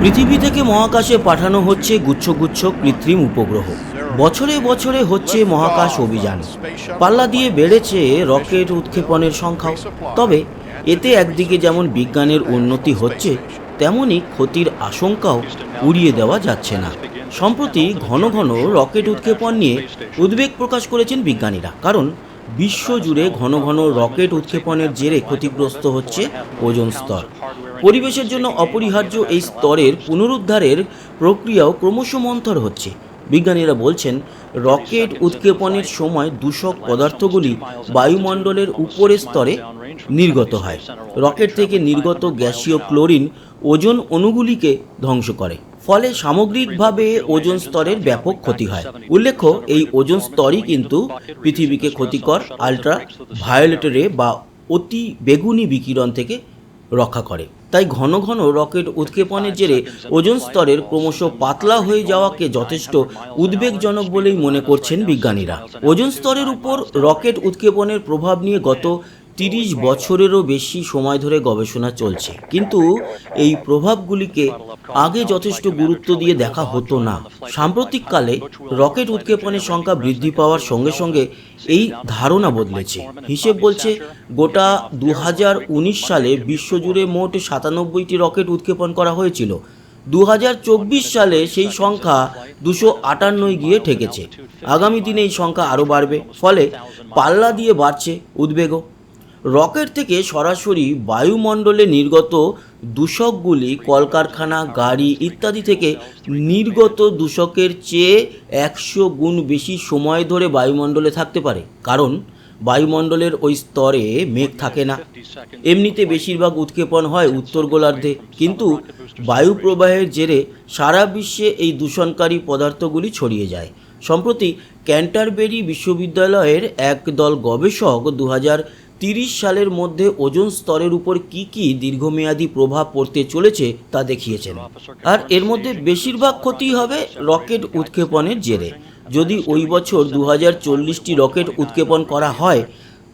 পৃথিবী থেকে মহাকাশে পাঠানো হচ্ছে গুচ্ছগুচ্ছ কৃত্রিম উপগ্রহ। বছরে বছরে হচ্ছে মহাকাশ অভিযান। পাল্লা দিয়ে বেড়েছে রকেট উৎক্ষেপণের সংখ্যাও। তবে এতে একদিকে যেমন বিজ্ঞানের উন্নতি হচ্ছে তেমনি ক্ষতির আশঙ্কাও উড়িয়ে দেওয়া যাচ্ছে না। সম্প্রতি ঘন ঘন রকেট উৎক্ষেপণ নিয়ে উদ্বেগ প্রকাশ করেছেন বিজ্ঞানীরা। কারণ বিশ্বজুড়ে ঘন ঘন রকেট উৎক্ষেপণের জেরে ক্ষতিগ্রস্ত হচ্ছে ওজন স্তর। পরিবেশের জন্য অপরিহার্য এই স্তরের পুনরুদ্ধারের প্রক্রিয়াও ক্রমশ মন্থর হচ্ছে। বিজ্ঞানীরা বলছেন, রকেট উৎক্ষেপণের সময় দূষক পদার্থগুলি বায়ুমণ্ডলের উপরের স্তরে নির্গত হয়। রকেট থেকে নির্গত গ্যাসীয় ক্লোরিন ওজন অণুগুলিকে ধ্বংস করে। ফলে সামগ্রিকভাবে ওজন স্তরের ব্যাপক ক্ষতি হয়। উল্লেখ্য, এই ওজন স্তরই কিন্তু পৃথিবীকে ক্ষতিকর আল্ট্রা ভায়োলেট রে বা অতি বেগুনি বিকিরণ থেকে রক্ষা করে। তাই ঘন ঘন রকেট উৎক্ষেপণের জেরে ওজন স্তরের ক্রমশ পাতলা হয়ে যাওয়াকে যথেষ্ট উদ্বেগজনক বলেই মনে করছেন বিজ্ঞানীরা। ওজন স্তরের উপর রকেট উৎক্ষেপণের প্রভাব নিয়ে গত তিরিশ বছরেরও বেশি সময় ধরে গবেষণা চলছে। কিন্তু এই প্রভাবগুলিকে আগে যথেষ্ট গুরুত্ব দিয়ে দেখা হতো না। সাম্প্রতিককালে রকেট উৎক্ষেপণের সংখ্যা বৃদ্ধি পাওয়ার সঙ্গে সঙ্গে এই ধারণা বদলেছে। হিসেব বলছে, গোটা দু হাজার উনিশ সালে বিশ্বজুড়ে মোট সাতানব্বইটি রকেট উৎক্ষেপণ করা হয়েছিল। দু হাজার চব্বিশ সালে সেই সংখ্যা দুশো আটান্নয় গিয়ে ঠেকেছে। আগামী দিনে এই সংখ্যা আরও বাড়বে। ফলে পাল্লা দিয়ে বাড়ছে উদ্বেগও। রকেট থেকে সরাসরি বায়ুমণ্ডলে নির্গত দূষকগুলি কলকারখানা, গাড়ি ইত্যাদি থেকে নির্গত দূষকের চেয়ে একশো গুণ বেশি সময় ধরে বায়ুমণ্ডলে থাকতে পারে। কারণ বায়ুমণ্ডলের ওই স্তরে মেঘ থাকে না। এমনিতে বেশিরভাগ উৎক্ষেপণ হয় উত্তর গোলার্ধে। কিন্তু বায়ু প্রবাহের জেরে সারা বিশ্বে এই দূষণকারী পদার্থগুলি ছড়িয়ে যায়। সম্প্রতি ক্যান্টারবেরি বিশ্ববিদ্যালয়ের এক দল গবেষক দু হাজার তিরিশ সালের মধ্যে ওজোন স্তরের উপর কি কি দীর্ঘমেয়াদী প্রভাব পড়তে চলেছে তা দেখিয়েছেন। আর এর মধ্যে বেশিরভাগ ক্ষতি হবে রকেট উৎক্ষেপণের জেরে। যদি ওই বছর দু চল্লিশটি রকেট উৎক্ষেপণ করা হয়,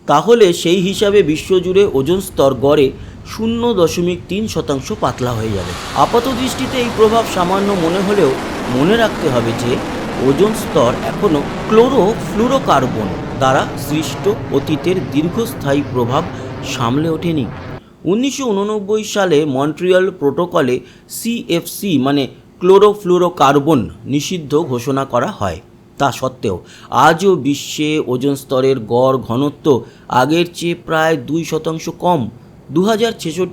তাহলে সেই হিসাবে বিশ্বজুড়ে ওজোন স্তর গড়ে শূন্য দশমিক তিন শতাংশ পাতলা হয়ে যাবে। আপাত দৃষ্টিতে এই প্রভাব সামান্য মনে হলেও মনে রাখতে হবে যে, ওজোন স্তর এখনও ক্লোরো ফ্লুরোকার্বন দ্বারা সৃষ্ট অতীতের দীর্ঘস্থায়ী প্রভাব সামলে ওঠেনি। উনিশশো উননব্বই সালে মন্ট্রিয়াল প্রোটোকলে সিএফসি মানে ক্লোরোফ্লুরোকার্বন নিষিদ্ধ ঘোষণা করা হয়। তা সত্ত্বেও আজও বিশ্বে ওজন স্তরের গড় ঘনত্ব আগের চেয়ে প্রায় দুই শতাংশ কম। দু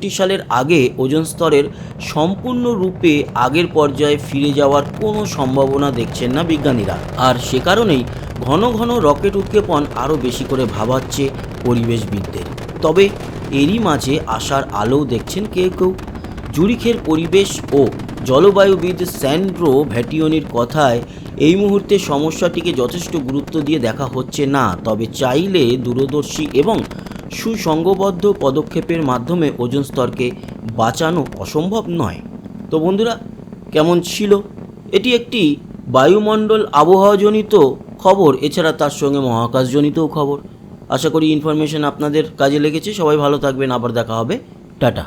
সালের আগে ওজোন স্তরের সম্পূর্ণরূপে আগের পর্যায়ে ফিরে যাওয়ার কোনো সম্ভাবনা দেখছেন না বিজ্ঞানীরা। আর সে কারণেই ঘন ঘন রকেট উৎক্ষেপণ আরও বেশি করে ভাবাচ্ছে পরিবেশবিদদের। তবে এরই মাঝে আসার আলো দেখছেন কেউ কেউ। জুরিখের পরিবেশ ও জলবায়ুবিদ স্যান্ড্রো ভ্যাটিওনির কথায়, এই মুহূর্তে সমস্যাটিকে যথেষ্ট গুরুত্ব দিয়ে দেখা হচ্ছে না, তবে চাইলে দূরদর্শী এবং সুসংঘবদ্ধ পদক্ষেপের মাধ্যমে ওজন স্তরকে বাঁচানো অসম্ভব নয়। তো বন্ধুরা, কেমন ছিল? এটি একটি বায়ুমণ্ডল আবহাওয়াজনিত খবর, এছাড়া তার সঙ্গে মহাকাশজনিতও খবর। আশা করি ইনফরমেশন আপনাদের কাজে লেগেছে। সবাই ভালো থাকবেন। আবার দেখা হবে। টাটা।